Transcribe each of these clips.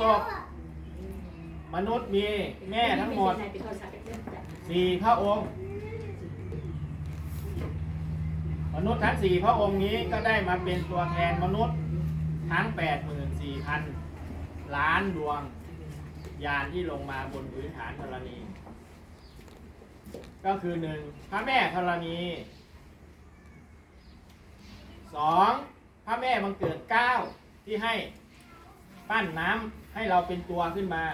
ศพมนุษย์มีแม่ทั้งหมดสี่พระองค์ มนุษย์ทั้งสี่พระองค์นี้ก็ได้มาเป็นตัวแทนมนุษย์ทั้งแปดหมื่นสี่พันล้านดวงยานที่ลงมาบนพื้นฐานธรณี ก็คือหนึ่งพระแม่ธรณีสองพระแม่บังเกิดเก้าที่ให้ ปั้นน้ำให้เราเป็นตัวขึ้นมา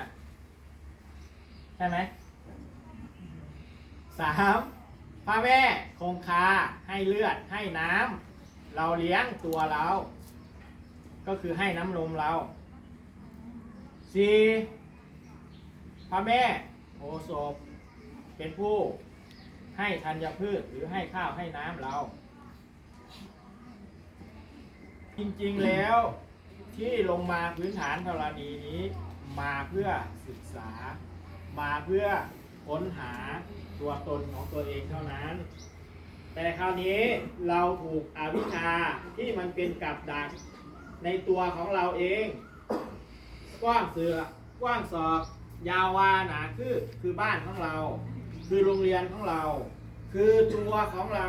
ใช่ไหมสามพระแม่คงคาให้เลือดให้น้ำเราเลี้ยงตัวเรา ก็คือให้น้ำนมเราสี่พระแม่โอโศปเป็นผู้ให้ธัญพืชหรือให้ข้าวให้น้ำเรา จริงๆแล้ว ที่ลงมาพื้นฐานธรณีนี้ มาเพื่อศึกษา มาเพื่อค้นหาตัวตนของตัวเองเท่านั้น แต่คราวนี้เราถูกอวิชชาที่มันเป็นกับดักในตัวของเราเอง กว้างเสือกว้างศอก ยาววาหนาคือคือบ้านของเรา คือโรงเรียนของเรา คือตัวของเรา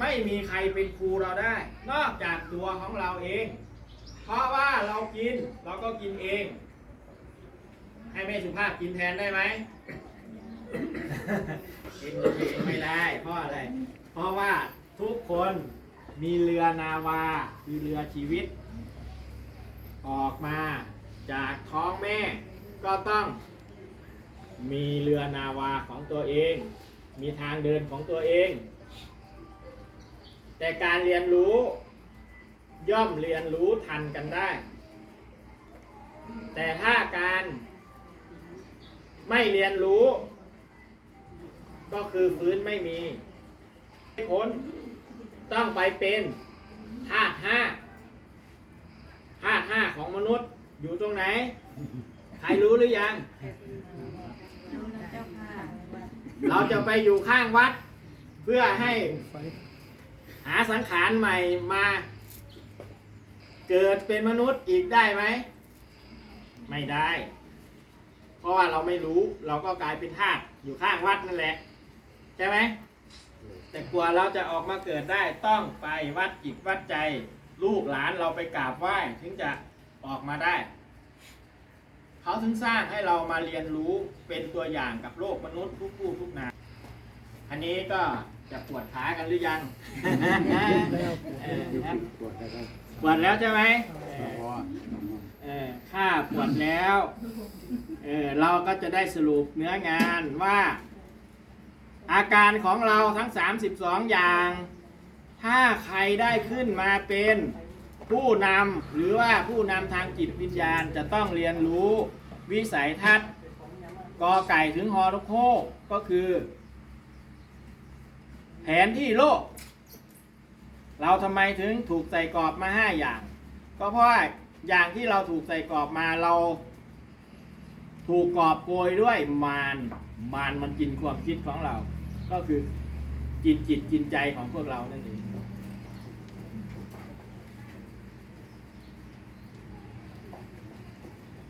ไม่มีใครเป็นครูเราได้ นอกจากตัวของเราเอง เพราะว่าเรากินเราก็กินเอง ให้แม่สุภาพกินแทนได้ไหมกินเองไม่ได้ เพราะอะไร เพราะว่าทุกคนมีเรือนาวาคือเรือชีวิต ออกมาจากท้องแม่ ก็ต้อง มีเรือนาวาของตัวเอง มีทางเดินของตัวเอง แต่การเรียนรู้ ย่อมเรียนรู้ทันกันได้ แต่ถ้าการไม่เรียนรู้ ก็คือฟื้นไม่มีพ้นต้องไปเป็นธาตุห้าธาตุห้าของมนุษย์อยู่ตรงไหน ใครรู้หรือยัง เราจะไปอยู่ข้างวัด เพื่อให้หาสังขารใหม่มา เกิดเป็นมนุษย์อีกได้ไหม ไม่ได้ เพราะว่าเราไม่รู้เราก็กลายเป็นทาสอยู่ข้างวัดนั่นแหละ ใช่ไหม แต่กลัวเราจะออกมาเกิดได้ต้องไปวัดจิตวัดใจ ลูกหลานเราไปกราบไหว้ถึงจะออกมาได้ เขาถึงสร้างให้เรามาเรียนรู้เป็นตัวอย่างกับโลกมนุษย์ทุกผู้ทุกนามอันนี้ก็จะปวดขากันหรือยังเออนะ ปวดแล้วใช่ไหมเออถ้าปวดแล้วเออเราก็จะได้สรุปเนื้องานว่า อาการของเราทั้ง 32 อย่าง ถ้าใครได้ขึ้นมาเป็นผู้นำหรือว่าผู้นำทางจิตวิญญาณจะต้องเรียนรู้วิสัยทัศน์กอไก่ถึงฮอทุกโคกก็คือ แผนที่โลก เราทำไมถึงถูกใส่กรอบมาห้าอย่าง ก็เพราะอย่างที่เราถูกใส่กรอบมาเรา ถูกกรอบโกยด้วยมารมารมันกินความคิดของเรา ก็คือกินจิตกินใจของพวกเรานั่นเอง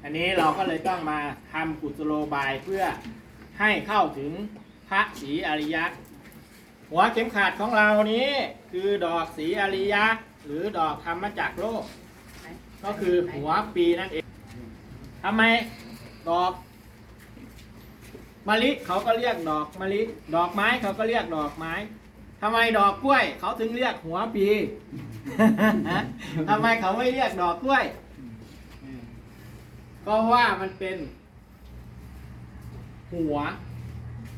อันนี้เราก็เลยต้องมาทำกุศโลบายเพื่อให้เข้าถึงพระศรีอริยะ หัวเข็มขัดของเรานี้คือดอกศรีอริยะ หรือดอกธรรมจักรโลก ก็คือหัวปีนั่นเองทำไมดอกมะลิเขาก็เรียกดอกมะลิดอกไม้เขาก็เรียกดอกไม้ทำไมดอกกล้วย เขาถึงเรียกหัวปีทำไมเขาไม่เรียกดอกกล้วย ก็ว่ามันเป็น หัว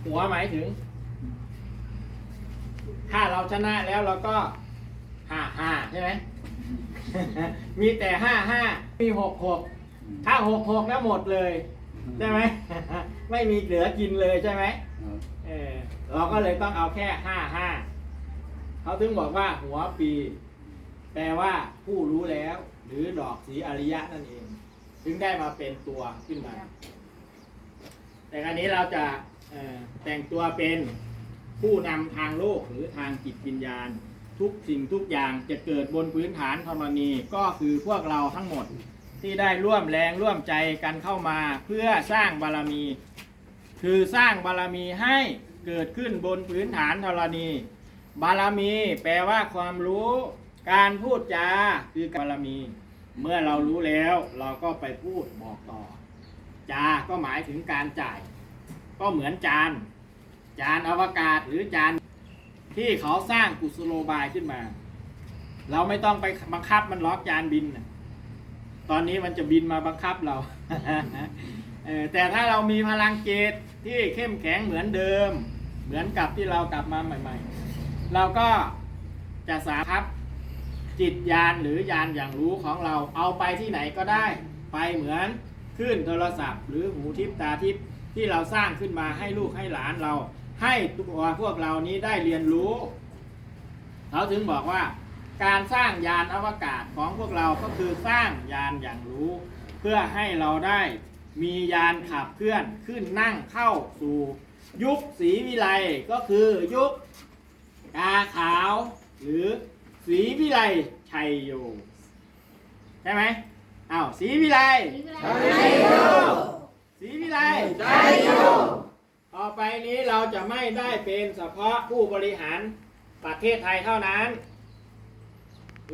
หัวหมายถึง ถ้าเราชนะแล้วเราก็ห้าห้าใช่ไหม มีแต่ห้าห้ามีหกหกถ้าหกหกแล้วหมดเลยใช่ไหม ไม่มีเหลือกินเลยใช่ไหมเออเราก็เลยต้องเอาแค่ห้าห้าเขาถึงบอกว่าหัวปี แปลว่าผู้รู้แล้ว หรือดอกสีอริยะนั่นเอง ถึงได้มาเป็นตัวขึ้นมา แต่ครั้นี้เราจะเอ่อแต่งตัวเป็น ผู้นำทางโลกหรือทางจิตวิญญาณ ทุกสิ่งทุกอย่างจะเกิดบนพื้นฐานธรณี ก็คือพวกเราทั้งหมดที่ได้ร่วมแรงร่วมใจกันเข้ามาเพื่อสร้างบารมี คือสร้างบารมีให้เกิดขึ้นบนพื้นฐานธรณี บารมีแปลว่าความรู้ การพูดจาคือบารมี เมื่อเรารู้แล้วเราก็ไปพูดบอกต่อ จาก็หมายถึงการจ่าย ก็เหมือนจาน จานอวกาศหรือจานที่เขาสร้างกุศโลบายขึ้นมา เราไม่ต้องไปบังคับมันล็อกจานบินนะตอนนี้มันจะบินมาบังคับเราแต่ถ้าเรามีพลังเจตที่เข้มแข็งเหมือนเดิม เหมือนกับที่เรากลับมาใหม่ๆ เราก็จะสามารถจิตยานหรือยานอย่างรู้ของเราเอาไปที่ไหนก็ได้ ไปเหมือนขึ้นโทรศัพท์ หรือหูทิพตาทิพที่เราสร้างขึ้นมาให้ลูกให้หลานเรา ให้ตัวพวกเรานี้ได้เรียนรู้ เขาถึงบอกว่า การสร้างยานอวกาศของพวกเราก็คือสร้างยานอย่างรู้ เพื่อให้เราได้มียานขับเคลื่อนขึ้นนั่งเข้าสู่ ยุคสีวิไลก็คือยุคกาขาว หรือสีวิไลชัยโยใช่ไหมอ้าวสีวิไลสีวิไล ต่อไปนี้เราจะไม่ได้เป็นเฉพาะผู้บริหารประเทศไทยเท่านั้น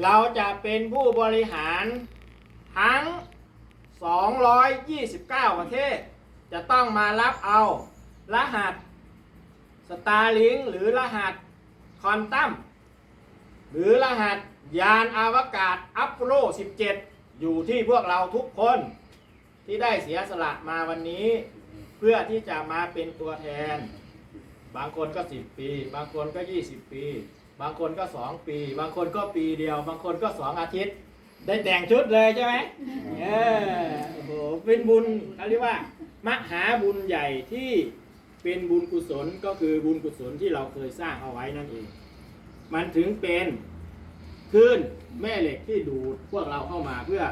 เราจะเป็นผู้บริหารทั้ง 229 ประเทศ จะต้องมารับเอารหัสสตาร์ลิงหรือรหัสคอนตัมหรือรหัสยานอวกาศอัปโล 17 อยู่ที่พวกเราทุกคนที่ได้เสียสละมาวันนี้ เพื่อที่จะมาเป็นตัวแทน บางคนก็ 10 ปี บางคนก็ 20 ปี บางคนก็ 2 ปี บางคนก็ปีเดียว บางคนก็ 2 อาทิตย์ ได้แต่งชุดเลยใช่ไหมเออโอ้โหเป็นบุญเขาเรียกว่ามหาบุญใหญ่ที่เป็นบุญกุศลก็คือบุญกุศลที่เราเคยสร้างเอาไว้นั่นเอง มันถึงเป็นคลื่นแม่เหล็กที่ดูดพวกเราเข้ามาเพื่อ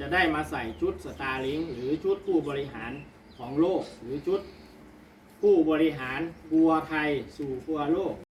จะได้มาใส่ชุดสตาร์ลิงหรือชุดผู้บริหาร ของโลกหรือชุด ผู้บริหารบัวไทยสู่บัวโลก